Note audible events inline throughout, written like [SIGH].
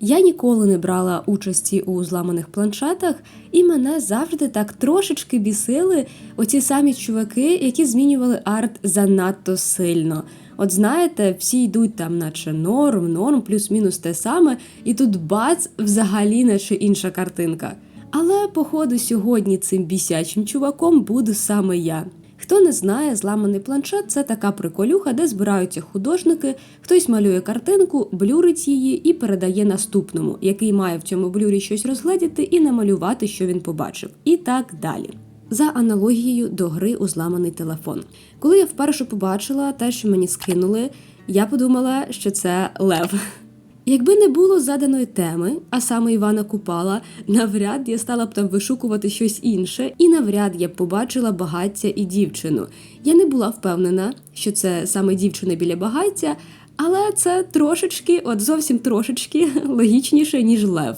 Я ніколи не брала участі у зламаних планшетах, і мене завжди так трошечки бісили оці самі чуваки, які змінювали арт занадто сильно. От знаєте, всі йдуть там, наче норм, норм, плюс-мінус те саме, і тут бац, взагалі наче інша картинка. Але, походу, сьогодні цим бісячим чуваком буду саме я. Хто не знає, зламаний планшет це така приколюха, де збираються художники, хтось малює картинку, блюрить її і передає наступному, який має в цьому блюрі щось розгледіти і намалювати, що він побачив, і так далі. За аналогією до гри у зламаний телефон. Коли я вперше побачила те, що мені скинули, я подумала, що це лев. Якби не було заданої теми, а саме Івана Купала, навряд я стала б там вишукувати щось інше, і навряд я б побачила багаття і дівчину. Я не була впевнена, що це саме дівчина біля багаття, але це трошечки, от зовсім трошечки [LAUGHS] логічніше, ніж лев.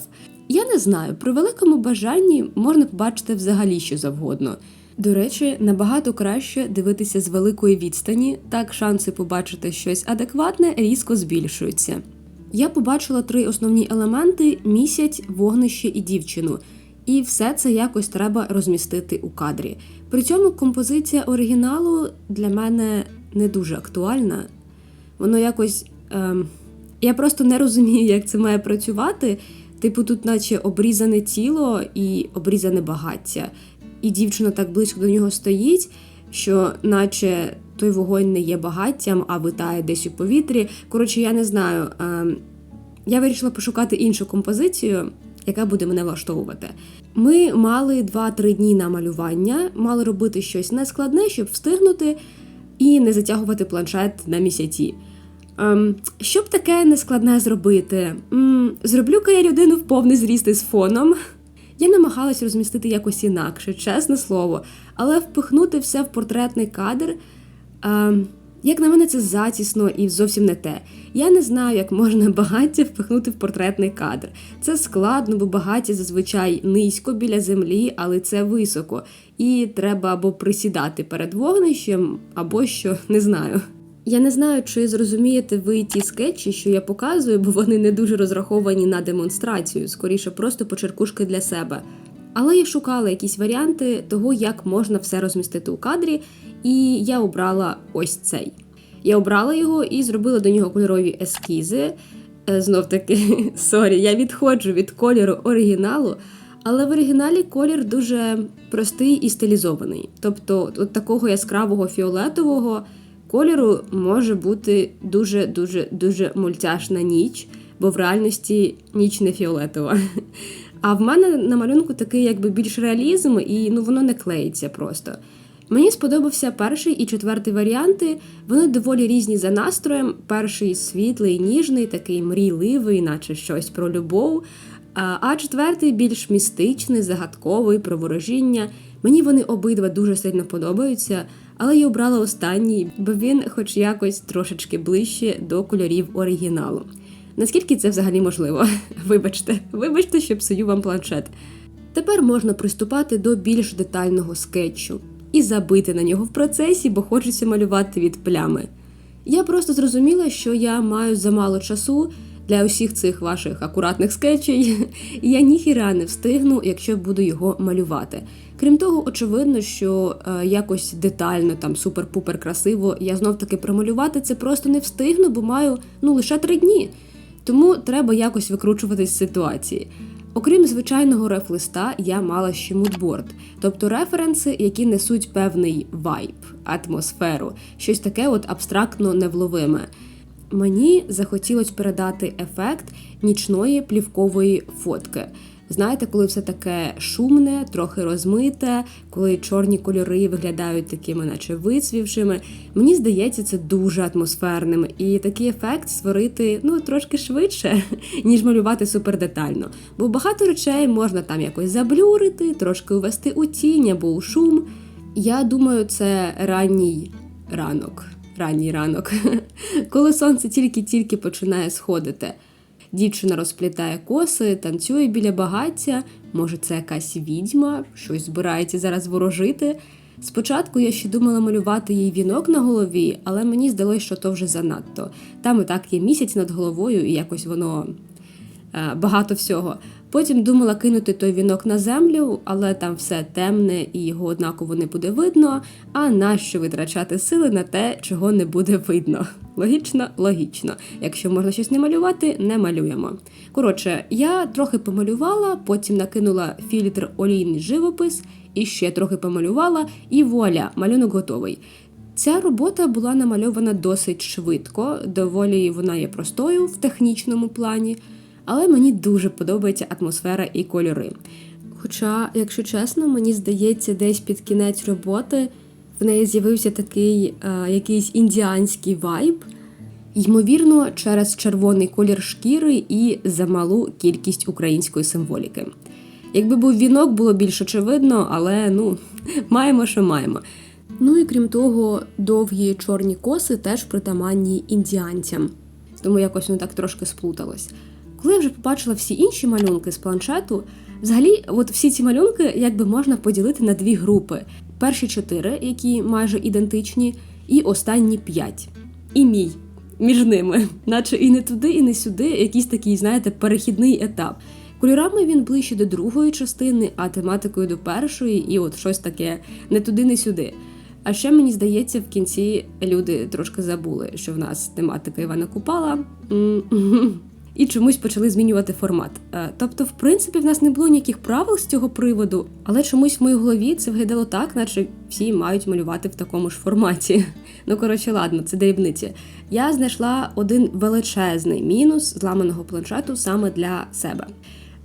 Я не знаю, при великому бажанні можна побачити взагалі що завгодно. До речі, набагато краще дивитися з великої відстані, так шанси побачити щось адекватне різко збільшуються. Я побачила три основні елементи: місяць, вогнище і дівчину. І все це якось треба розмістити у кадрі. При цьому композиція оригіналу для мене не дуже актуальна. Воно якось. Ем, я просто не розумію, як це має працювати. Типу, тут, наче обрізане тіло і обрізане багаття. І дівчина так близько до нього стоїть, що наче той вогонь не є багаттям, а витає десь у повітрі. Коротше, я не знаю. Ем, я вирішила пошукати іншу композицію, яка буде мене влаштовувати. Ми мали 2-3 дні на малювання, мали робити щось нескладне, щоб встигнути і не затягувати планшет на місяці. Ем, щоб таке нескладне зробити? М, зроблю-ка я людину в повний зріст із фоном. Я намагалась розмістити якось інакше, чесне слово, але впихнути все в портретний кадр. Ем, як на мене, це затісно і зовсім не те. Я не знаю, як можна багаття впихнути в портретний кадр. Це складно, бо багаття зазвичай низько біля землі, але це високо. І треба або присідати перед вогнищем, або що не знаю. Я не знаю, чи зрозумієте ви ті скетчі, що я показую, бо вони не дуже розраховані на демонстрацію, скоріше просто почеркушки для себе. Але я шукала якісь варіанти того, як можна все розмістити у кадрі, і я обрала ось цей. Я обрала його і зробила до нього кольорові ескізи. Знов таки, [LAUGHS] сорі, я відходжу від кольору оригіналу, але в оригіналі колір дуже простий і стилізований. Тобто, от такого яскравого фіолетового кольору може бути дуже-дуже дуже мультяшна ніч, бо в реальності ніч не фіолетова. [LAUGHS] А в мене на малюнку такий якби більш реалізм, і ну воно не клеїться просто. Мені сподобався перший і четвертий варіанти. Вони доволі різні за настроєм. Перший світлий, ніжний, такий мрійливий, наче щось про любов. А четвертий більш містичний, загадковий, про ворожіння. Мені вони обидва дуже сильно подобаються, але я обрала останній, бо він, хоч якось, трошечки ближче до кольорів оригіналу. Наскільки це взагалі можливо? [LAUGHS] Вибачте, вибачте, що псую вам планшет. Тепер можна приступати до більш детального скетчу і забити на нього в процесі, бо хочеться малювати від плями. Я просто зрозуміла, що я маю замало часу для усіх цих ваших акуратних скетчей, [LAUGHS] і я ніхіра не встигну, якщо буду його малювати. Крім того, очевидно, що е, якось детально, там супер-пупер красиво, я знов таки промалювати це просто не встигну, бо маю ну лише три дні. Тому треба якось викручуватись з ситуації. Окрім звичайного реф-листа, я мала ще мудборд, тобто референси, які несуть певний вайб, атмосферу, щось таке от абстрактно невловиме. Мені захотілося передати ефект нічної плівкової фотки. Знаєте, коли все таке шумне, трохи розмите, коли чорні кольори виглядають такими, наче вицвівшими. Мені здається, це дуже атмосферним, і такий ефект створити ну трошки швидше, [LAUGHS] ніж малювати супердетально. Бо багато речей можна там якось заблюрити, трошки увести у тінь або у шум. Я думаю, це ранній ранок. Ранній ранок, [LAUGHS] коли сонце тільки-тільки починає сходити. Дівчина розплітає коси, танцює біля багаття. Може, це якась відьма, щось збирається зараз ворожити. Спочатку я ще думала малювати їй вінок на голові, але мені здалося, що то вже занадто. Там і так є місяць над головою, і якось воно багато всього. Потім думала кинути той вінок на землю, але там все темне і його однаково не буде видно. А нащо витрачати сили на те, чого не буде видно? Логічно, логічно. Якщо можна щось не малювати, не малюємо. Коротше, я трохи помалювала, потім накинула фільтр олійний живопис і ще трохи помалювала, і вуаля, малюнок готовий. Ця робота була намальована досить швидко, доволі вона є простою в технічному плані, але мені дуже подобається атмосфера і кольори. Хоча, якщо чесно, мені здається, десь під кінець роботи в неї з'явився такий е, якийсь індіанський вайб, ймовірно, через червоний колір шкіри і замалу кількість української символіки. Якби був вінок, було більш очевидно, але ну, [LAUGHS] маємо, що маємо. Ну і крім того, довгі чорні коси теж притаманні індіанцям, тому якось воно так трошки сплуталось. Коли я вже побачила всі інші малюнки з планшету, взагалі, от всі ці малюнки якби можна поділити на дві групи: перші чотири, які майже ідентичні, і останні п'ять. І мій між ними, наче і не туди, і не сюди, якийсь такий, знаєте, перехідний етап. Кольорами він ближче до другої частини, а тематикою до першої, і от щось таке не туди, не сюди. А ще мені здається, в кінці люди трошки забули, що в нас тематика Івана Купала. [LAUGHS] І чомусь почали змінювати формат. Е, Тобто, в принципі, в нас не було ніяких правил з цього приводу, але чомусь в моїй голові це виглядало так, наче всі мають малювати в такому ж форматі. [LAUGHS] Ну коротше, ладно, це дрібниці. Я знайшла один величезний мінус зламаного планшету саме для себе.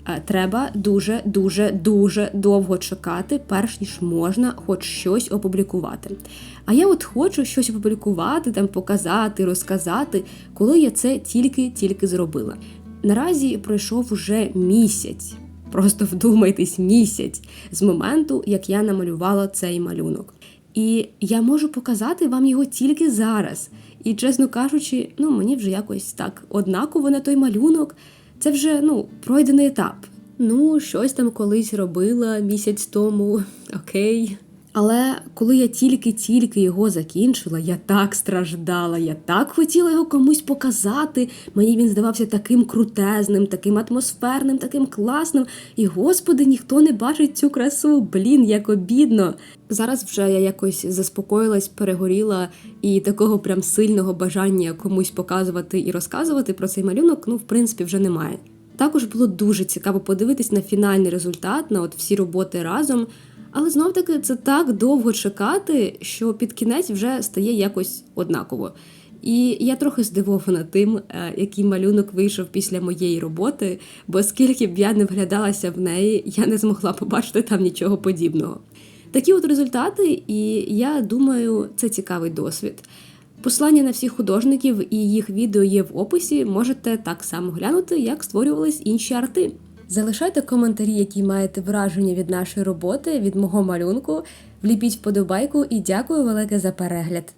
Е, Треба дуже, дуже, дуже довго чекати, перш ніж можна хоч щось опублікувати. А я от хочу щось опублікувати, там показати, розказати, коли я це тільки-тільки зробила. Наразі пройшов уже місяць. Просто вдумайтесь, місяць з моменту, як я намалювала цей малюнок. І я можу показати вам його тільки зараз. І, чесно кажучи, ну мені вже якось так однаково на той малюнок. Це вже ну пройдений етап. Ну, щось там колись робила місяць тому, [LAUGHS] окей. Але коли я тільки-тільки його закінчила, я так страждала, я так хотіла його комусь показати. Мені він здавався таким крутезним, таким атмосферним, таким класним. І господи, ніхто не бачить цю красу. Блін, як обідно. Зараз вже я якось заспокоїлась, перегоріла, і такого прям сильного бажання комусь показувати і розказувати про цей малюнок, ну, в принципі, вже немає. Також було дуже цікаво подивитись на фінальний результат, на от всі роботи разом. Але знов таки це так довго чекати, що під кінець вже стає якось однаково. І я трохи здивована тим, е, який малюнок вийшов після моєї роботи, бо скільки б я не вглядалася в неї, я не змогла побачити там нічого подібного. Такі от результати, і я думаю, це цікавий досвід. Посилання на всіх художників і їх відео є в описі. Можете так само глянути, як створювались інші арти. Залишайте коментарі, які маєте враження від нашої роботи, від мого малюнку. Вліпіть вподобайку і дякую велике за перегляд.